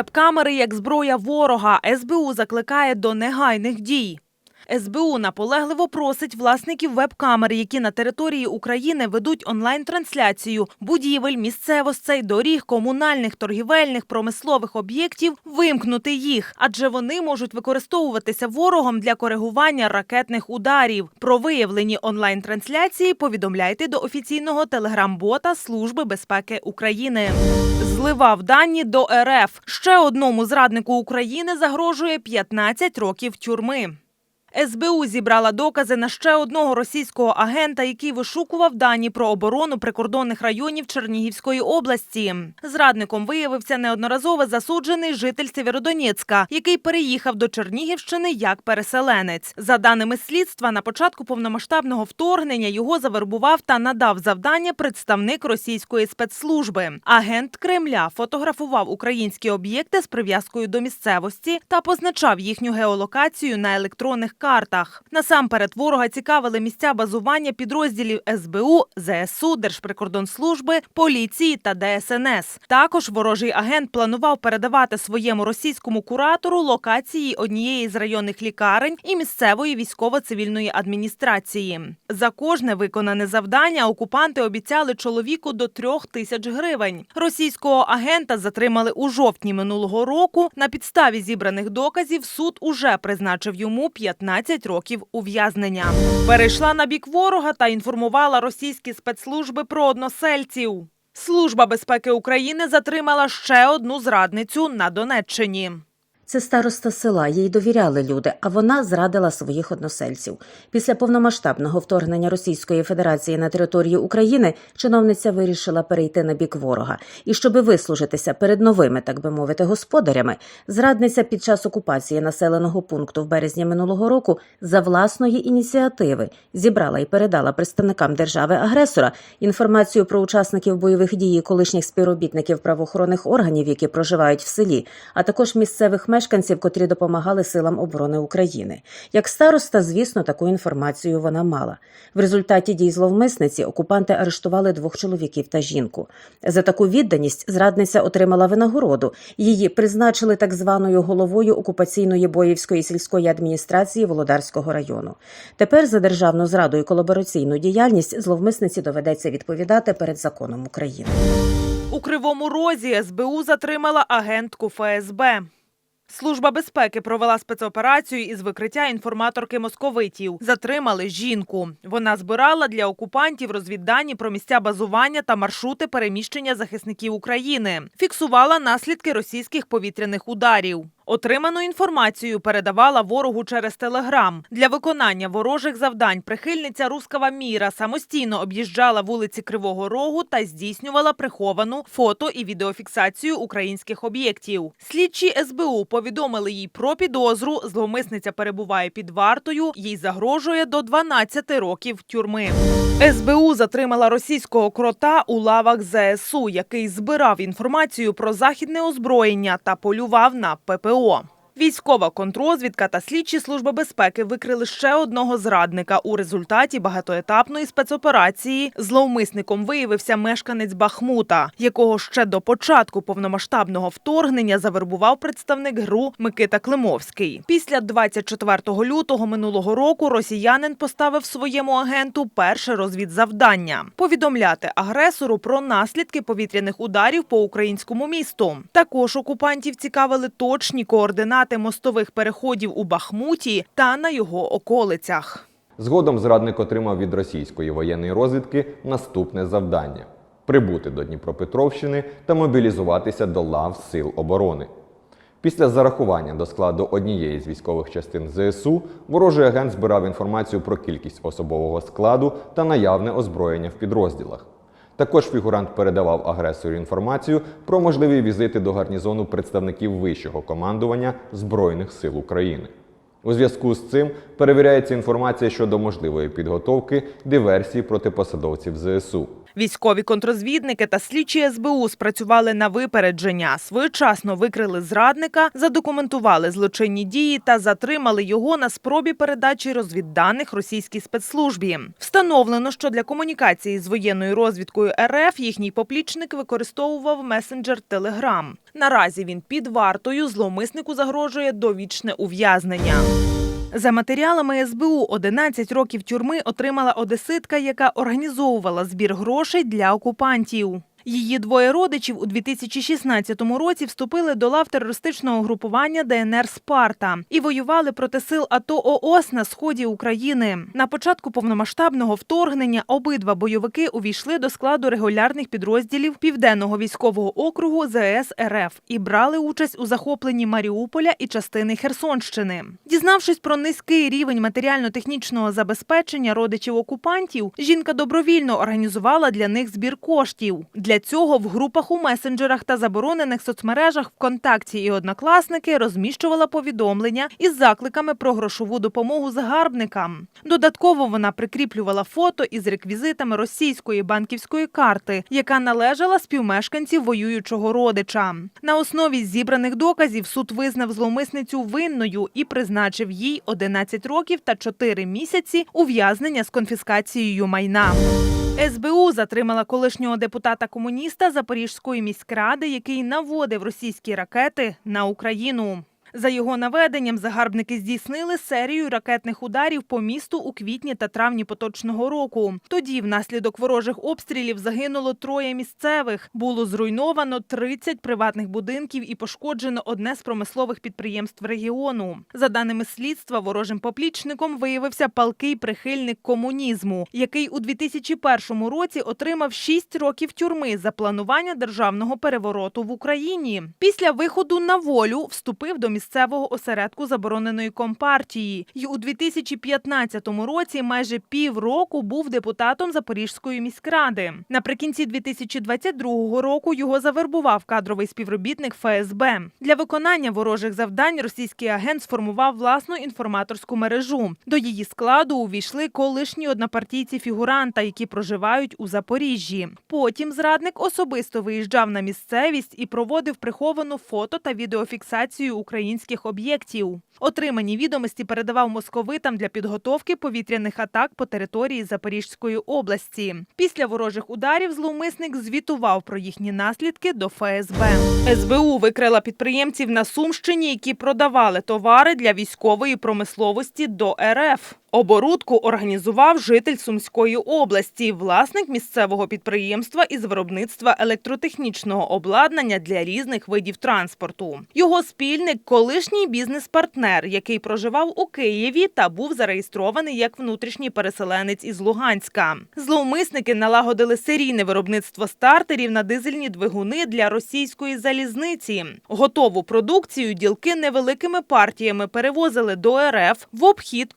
Веб-камери як зброя ворога. СБУ закликає до негайних дій. СБУ наполегливо просить власників веб-камер, які на території України ведуть онлайн-трансляцію будівель, місцевостей, доріг, комунальних, торгівельних, промислових об'єктів, вимкнути їх, адже вони можуть використовуватися ворогом для коригування ракетних ударів. Про виявлені онлайн-трансляції повідомляйте до офіційного телеграм-бота Служби безпеки України. Зливав дані до РФ. Ще одному зраднику України загрожує 15 років тюрми. СБУ зібрала докази на ще одного російського агента, який вишукував дані про оборону прикордонних районів Чернігівської області. Зрадником виявився неодноразово засуджений житель Сєвєродонецька, який переїхав до Чернігівщини як переселенець. За даними слідства, на початку повномасштабного вторгнення його завербував та надав завдання представник російської спецслужби. Агент Кремля фотографував українські об'єкти з прив'язкою до місцевості та позначав їхню геолокацію на електронних картах. Насамперед ворога цікавили місця базування підрозділів СБУ, ЗСУ, Держприкордонслужби, поліції та ДСНС. Також ворожий агент планував передавати своєму російському куратору локації однієї з районних лікарень і місцевої військово-цивільної адміністрації. За кожне виконане завдання окупанти обіцяли чоловіку до трьох тисяч гривень. Російського агента затримали у жовтні минулого року. На підставі зібраних доказів суд уже призначив йому 15 років ув'язнення. Перейшла на бік ворога та інформувала російські спецслужби про односельців. Служба безпеки України затримала ще одну зрадницю на Донеччині. Це староста села, їй довіряли люди, а вона зрадила своїх односельців. Після повномасштабного вторгнення Російської Федерації на територію України чиновниця вирішила перейти на бік ворога. І щоби вислужитися перед новими, так би мовити, господарями, зрадниця під час окупації населеного пункту в березні минулого року за власної ініціативи зібрала і передала представникам держави-агресора інформацію про учасників бойових дій колишніх співробітників правоохоронних органів, які проживають в селі, а також місцевих мешканців, котрі допомагали силам оборони України. Як староста, звісно, таку інформацію вона мала. В результаті дій зловмисниці окупанти арештували двох чоловіків та жінку. За таку відданість зрадниця отримала винагороду. Її призначили так званою головою окупаційної боївської сільської адміністрації Володарського району. Тепер за державну зраду і колабораційну діяльність зловмисниці доведеться відповідати перед законом України. У Кривому Розі СБУ затримала агентку ФСБ. Служба безпеки провела спецоперацію із викриття інформаторки московитів. Затримали жінку. Вона збирала для окупантів розвіддані про місця базування та маршрути переміщення захисників України. Фіксувала наслідки російських повітряних ударів. Отриману інформацію передавала ворогу через телеграм. Для виконання ворожих завдань прихильниця Рускава Міра самостійно об'їжджала вулиці Кривого Рогу та здійснювала приховану фото і відеофіксацію українських об'єктів. Слідчі СБУ повідомили їй про підозру. Зловмисниця перебуває під вартою. Їй загрожує до 12 років тюрми. СБУ затримала російського крота у лавах ЗСУ, який збирав інформацію про західне озброєння та полював на ППО. så. Військова контрозвідка та слідчі служби безпеки викрили ще одного зрадника. У результаті багатоетапної спецоперації зловмисником виявився мешканець Бахмута, якого ще до початку повномасштабного вторгнення завербував представник ГРУ Микита Климовський. Після 24 лютого минулого року росіянин поставив своєму агенту перше розвідзавдання – повідомляти агресору про наслідки повітряних ударів по українському місту. Також окупантів цікавили точні координати мостових переходів у Бахмуті та на його околицях. Згодом зрадник отримав від російської воєнної розвідки наступне завдання: прибути до Дніпропетровщини та мобілізуватися до лав Сил оборони. Після зарахування до складу однієї з військових частин ЗСУ ворожий агент збирав інформацію про кількість особового складу та наявне озброєння в підрозділах. Також фігурант передавав агресору інформацію про можливі візити до гарнізону представників вищого командування Збройних сил України. У зв'язку з цим перевіряється інформація щодо можливої підготовки диверсії проти посадовців ЗСУ. Військові контрозвідники та слідчі СБУ спрацювали на випередження, своєчасно викрили зрадника, задокументували злочинні дії та затримали його на спробі передачі розвідданих російській спецслужбі. Встановлено, що для комунікації з воєнною розвідкою РФ їхній поплічник використовував месенджер Telegram. Наразі він під вартою зловмиснику загрожує довічне ув'язнення. За матеріалами СБУ 11 років тюрми отримала одеситка, яка організовувала збір грошей для окупантів. Її двоє родичів у 2016 році вступили до лав терористичного групування ДНР Спарта і воювали проти сил АТО ООС на сході України. На початку повномасштабного вторгнення обидва бойовики увійшли до складу регулярних підрозділів Південного військового округу ЗС РФ і брали участь у захопленні Маріуполя і частини Херсонщини. Дізнавшись про низький рівень матеріально-технічного забезпечення родичів окупантів, жінка добровільно організувала для них збір коштів. Для цього в групах у месенджерах та заборонених соцмережах ВКонтакті і Однокласники розміщувала повідомлення із закликами про грошову допомогу загарбникам. Додатково вона прикріплювала фото із реквізитами російської банківської карти, яка належала співмешканців воюючого родича. На основі зібраних доказів суд визнав зловмисницю винною і призначив їй 11 років та 4 місяці ув'язнення з конфіскацією майна. СБУ затримала колишнього депутата комуніста Запорізької міськради, який наводив російські ракети на Україну. За його наведенням загарбники здійснили серію ракетних ударів по місту у квітні та травні поточного року. Тоді, внаслідок ворожих обстрілів, загинуло троє місцевих. Було зруйновано 30 приватних будинків і пошкоджено одне з промислових підприємств регіону. За даними слідства, ворожим поплічником виявився палкий прихильник комунізму, який у 2001 році отримав 6 років тюрми за планування державного перевороту в Україні. Після виходу на волю вступив до місцевого осередку забороненої компартії і у 2015 році майже півроку був депутатом Запорізької міськради. Наприкінці 2022 року його завербував кадровий співробітник ФСБ. Для виконання ворожих завдань російський агент сформував власну інформаторську мережу. До її складу увійшли колишні однопартійці фігуранта, які проживають у Запоріжжі. Потім зрадник особисто виїжджав на місцевість і проводив приховану фото та відеофіксацію українських об'єктів. Отримані відомості передавав московитам для підготовки повітряних атак по території Запорізької області. Після ворожих ударів зловмисник звітував про їхні наслідки до ФСБ. СБУ викрила підприємців на Сумщині, які продавали товари для військової промисловості до РФ. Оборудку організував житель Сумської області, власник місцевого підприємства із виробництва електротехнічного обладнання для різних видів транспорту. Його спільник колишній бізнес-партнер, який проживав у Києві та був зареєстрований як внутрішній переселенець із Луганська. Зловмисники налагодили серійне виробництво стартерів на дизельні двигуни для російської залізниці. Готову продукцію ділки невеликими партіями перевозили до РФ в обхід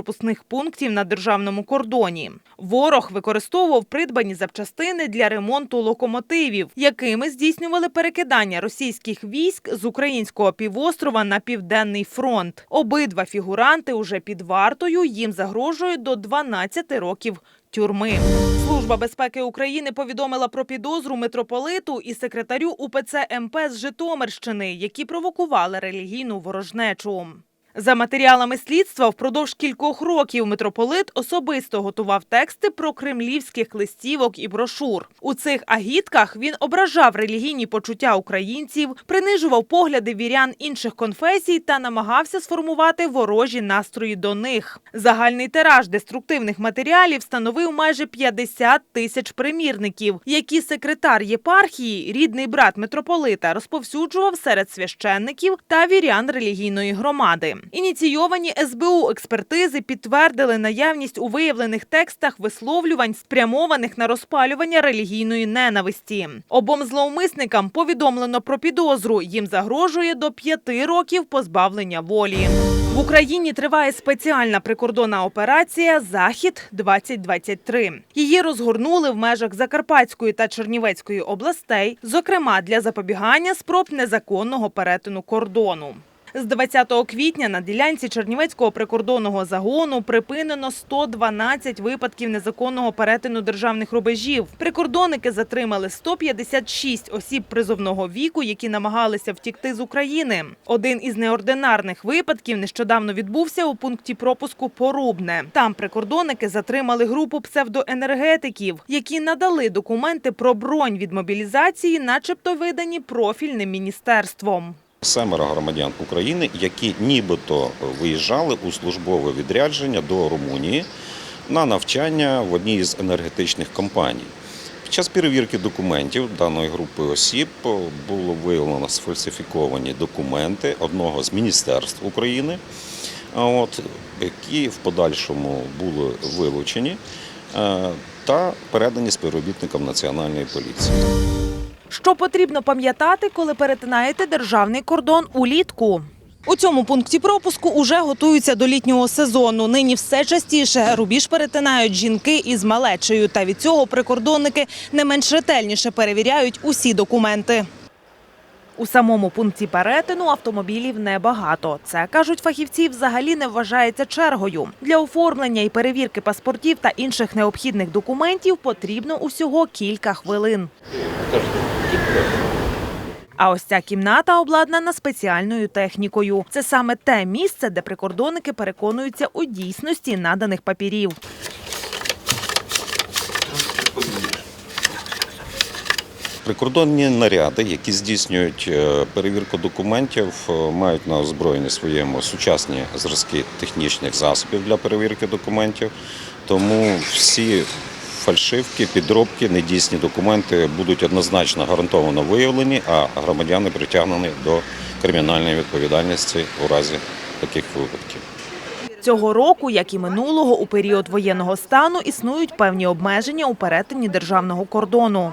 контрольно-пропускних пунктів на державному кордоні. Ворог використовував придбані запчастини для ремонту локомотивів, якими здійснювали перекидання російських військ з українського півострова на південний фронт. Обидва фігуранти уже під вартою їм загрожує до 12 років. Тюрми служба безпеки України повідомила про підозру митрополиту і секретарю УПЦ МП з Житомирщини, які провокували релігійну ворожнечу. За матеріалами слідства, впродовж кількох років митрополит особисто готував тексти про кремлівських листівок і брошур. У цих агітках він ображав релігійні почуття українців, принижував погляди вірян інших конфесій та намагався сформувати ворожі настрої до них. Загальний тираж деструктивних матеріалів становив майже 50 тисяч примірників, які секретар єпархії, рідний брат митрополита, розповсюджував серед священників та вірян релігійної громади. Ініційовані СБУ експертизи підтвердили наявність у виявлених текстах висловлювань, спрямованих на розпалювання релігійної ненависті. Обом зловмисникам повідомлено про підозру. Їм загрожує до п'яти років позбавлення волі. В Україні триває спеціальна прикордонна операція Захід 2023 Її розгорнули в межах Закарпатської та Чернівецької областей, зокрема для запобігання спроб незаконного перетину кордону. З 20 квітня на ділянці Чернівецького прикордонного загону припинено 112 випадків незаконного перетину державних рубежів. Прикордонники затримали 156 осіб призовного віку, які намагалися втікти з України. Один із неординарних випадків нещодавно відбувся у пункті пропуску Порубне. Там прикордонники затримали групу псевдоенергетиків, які надали документи про бронь від мобілізації, начебто видані профільним міністерством. Семеро громадян України, які нібито виїжджали у службове відрядження до Румунії на навчання в одній із енергетичних компаній. Під час перевірки документів даної групи осіб було виявлено сфальсифіковані документи одного з міністерств України, от, які в подальшому були вилучені е, та передані співробітникам Національної поліції. Що потрібно пам'ятати, коли перетинаєте державний кордон улітку? У цьому пункті пропуску уже готуються до літнього сезону. Нині все частіше рубіж перетинають жінки із малечею. Та від цього прикордонники не менш ретельніше перевіряють усі документи. У самому пункті перетину автомобілів небагато. Це кажуть фахівці, взагалі не вважається чергою. Для оформлення і перевірки паспортів та інших необхідних документів потрібно усього кілька хвилин. А ось ця кімната обладнана спеціальною технікою. Це саме те місце, де прикордонники переконуються у дійсності наданих папірів. Прикордонні наряди, які здійснюють е, перевірку документів, е, мають на озброєнні своєму сучасні зразки технічних засобів для перевірки документів. Тому всі фальшивки, підробки, недійсні документи будуть однозначно гарантовано виявлені, а громадяни притягнені до кримінальної відповідальності у разі таких випадків. Цього року, як і минулого, у період воєнного стану існують певні обмеження у перетині державного кордону.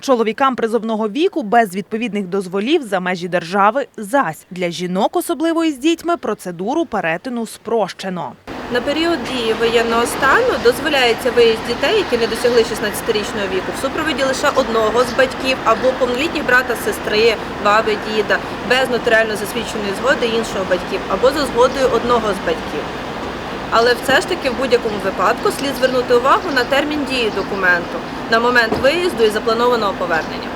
Чоловікам призовного віку без відповідних дозволів за межі держави зась для жінок, особливо із дітьми, процедуру перетину спрощено. На період дії воєнного стану дозволяється виїзд дітей, які не досягли 16-річного віку, в супроводі лише одного з батьків або повнолітніх брата, сестри, баби, діда, без нотаріально засвідченої згоди іншого батьків або за згодою одного з батьків. Але все ж таки в будь-якому випадку слід звернути увагу на термін дії документу на момент виїзду і запланованого повернення.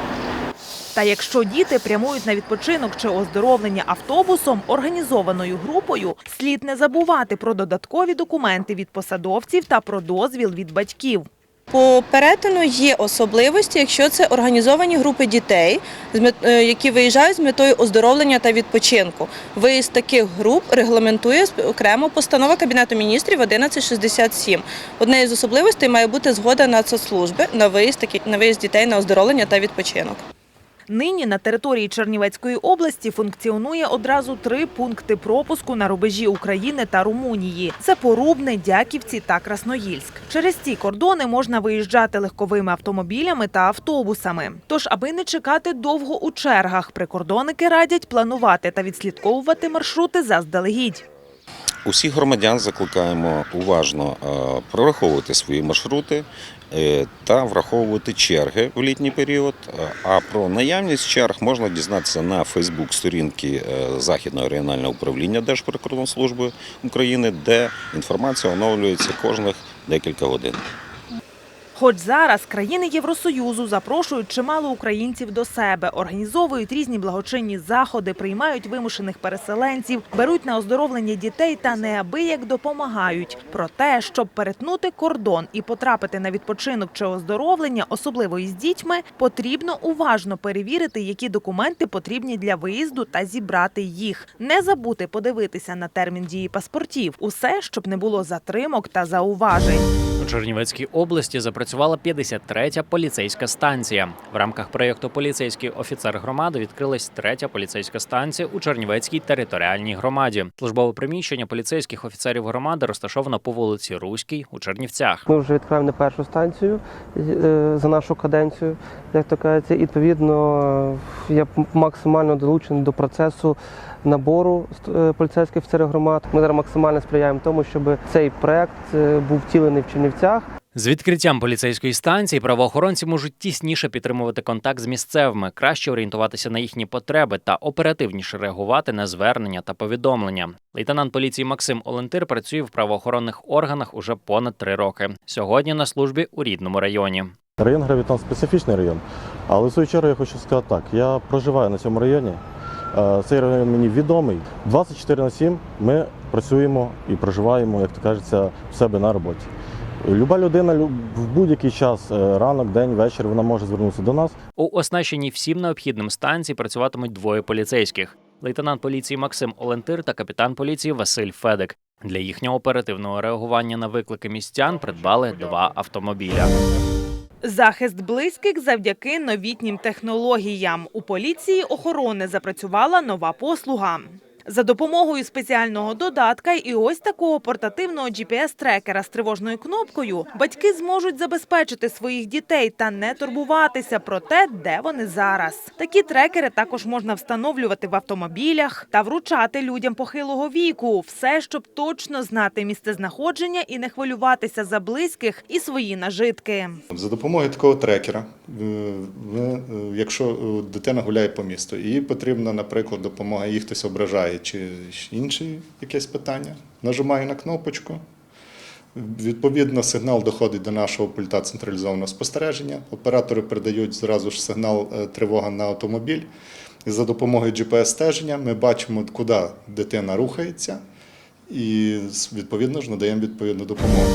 Та якщо діти прямують на відпочинок чи оздоровлення автобусом організованою групою, слід не забувати про додаткові документи від посадовців та про дозвіл від батьків. По перетину є особливості, якщо це організовані групи дітей, е, які виїжджають з метою оздоровлення та відпочинку. Виїзд таких груп регламентує окремо постанова Кабінету міністрів 1167. Однією з особливостей має бути згода Нацслужби на виїзд на виїзд дітей на оздоровлення та відпочинок. Нині на території Чернівецької області функціонує одразу три пункти пропуску на рубежі України та Румунії. Це Порубне, Дяківці та Красноїльськ. Через ці кордони можна виїжджати легковими автомобілями та автобусами. Тож, аби не чекати довго у чергах, прикордонники радять планувати та відслідковувати маршрути заздалегідь. Усіх громадян закликаємо уважно е, прораховувати свої маршрути та враховувати черги в літній період. Е, А про наявність черг можна дізнатися на Фейсбук-сторінки е, Західного регіонального управління Держприкордонслужби України, де інформація оновлюється кожних декілька годин. Хоч зараз країни Євросоюзу запрошують чимало українців до себе, організовують різні благочинні заходи, приймають вимушених переселенців, беруть на оздоровлення дітей та неабияк допомагають. Проте, щоб перетнути кордон і потрапити на відпочинок чи оздоровлення, особливо із дітьми, потрібно уважно перевірити, які документи потрібні для виїзду та зібрати їх. Не забути подивитися на термін дії паспортів. Усе, щоб не було затримок та зауважень. У Чернівецькій області запрацювала 53-я поліцейська станція. В рамках проєкту Поліцейський офіцер громади відкрилась третя поліцейська станція у Чернівецькій територіальній громаді. Службове приміщення поліцейських офіцерів громади розташовано по вулиці Руській у Чернівцях. Ми вже відкриваємо не першу станцію е, за нашу каденцію, як то кажеться. Відповідно, я максимально долучений до процесу набору е, поліцейських офіцерів громад. Ми зараз максимально сприяємо тому, щоб цей проект е, був втілений в Чернівцях. З відкриттям поліцейської станції правоохоронці можуть тісніше підтримувати контакт з місцевими, краще орієнтуватися на їхні потреби та оперативніше реагувати на звернення та повідомлення. Лейтенант поліції Максим Олентир працює в правоохоронних органах уже понад три роки. Сьогодні на службі у рідному районі. Район Гравітон специфічний район, але в свою чергу я хочу сказати так: я проживаю на цьому районі. Е, Цей район мені відомий. 24 на 7 ми працюємо і проживаємо, як то кажеться, в себе на роботі. Люба людина лю- в будь-який час, е, ранок, день, вечір, вона може звернутися до нас. У оснащеній всім необхідним станції працюватимуть двоє поліцейських: лейтенант поліції Максим Олентир та капітан поліції Василь Федик. Для їхнього оперативного реагування на виклики містян придбали два автомобіля. Захист близьких завдяки новітнім технологіям. У поліції охорони запрацювала нова послуга. За допомогою спеціального додатка і ось такого портативного GPS-трекера з тривожною кнопкою батьки зможуть забезпечити своїх дітей та не турбуватися про те, де вони зараз. Такі трекери також можна встановлювати в автомобілях та вручати людям похилого віку. Все, щоб точно знати місце знаходження і не хвилюватися за близьких і свої нажитки. За допомогою такого трекера, е, е, якщо е, дитина гуляє по місту, і потрібна, наприклад, допомога, їй хтось ображає чи інше якесь питання, нажимаю на кнопочку. Відповідно, сигнал доходить до нашого пульта централізованого спостереження. Оператори передають зразу ж сигнал е, тривога на автомобіль. І за допомогою GPS-стеження ми бачимо, куди дитина рухається, і відповідно ж надаємо відповідну допомогу.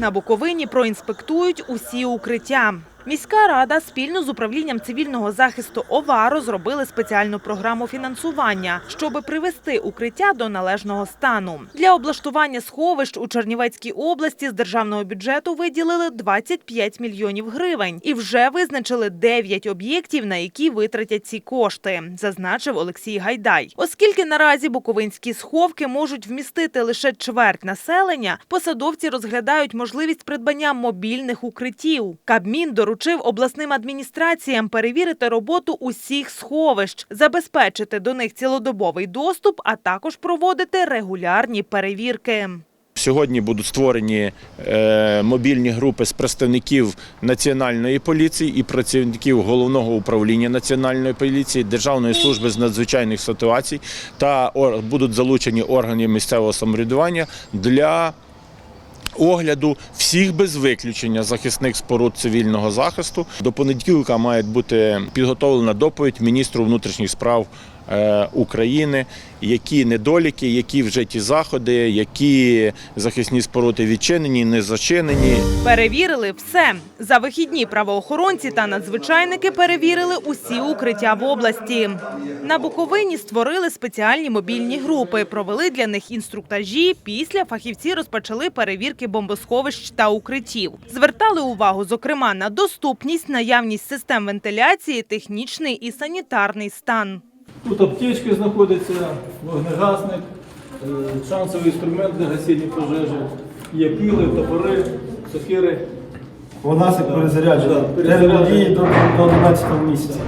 На Буковині проінспектують усі укриття. Міська рада спільно з управлінням цивільного захисту ОВА розробили спеціальну програму фінансування, щоб привести укриття до належного стану. Для облаштування сховищ у Чернівецькій області з державного бюджету виділили 25 мільйонів гривень і вже визначили 9 об'єктів, на які витратять ці кошти, зазначив Олексій Гайдай. Оскільки наразі буковинські сховки можуть вмістити лише чверть населення, посадовці розглядають можливість придбання мобільних укриттів. Кабмін доручив обласним адміністраціям перевірити роботу усіх сховищ, забезпечити до них цілодобовий доступ, а також проводити регулярні перевірки. Сьогодні будуть створені е, мобільні групи з представників національної поліції і працівників головного управління національної поліції, Державної служби з надзвичайних ситуацій та будуть залучені органи місцевого самоврядування для огляду всіх без виключення захисних споруд цивільного захисту. До понеділка має бути підготовлена доповідь міністру внутрішніх справ України, які недоліки, які вжиті заходи, які захисні споруди відчинені, не зачинені. Перевірили все. За вихідні правоохоронці та надзвичайники перевірили усі укриття в області. На Буковині створили спеціальні мобільні групи, провели для них інструктажі. Після фахівці розпочали перевірки бомбосховищ та укриттів. Звертали увагу, зокрема, на доступність, наявність систем вентиляції, технічний і санітарний стан. Тут аптечки знаходяться, вогнегасник, е, шансовий інструмент для гасіння пожежі, є піли, топори, сокири. У нас як перезаряджено. Да, перезаряджено. Дії до, до 11 місяця.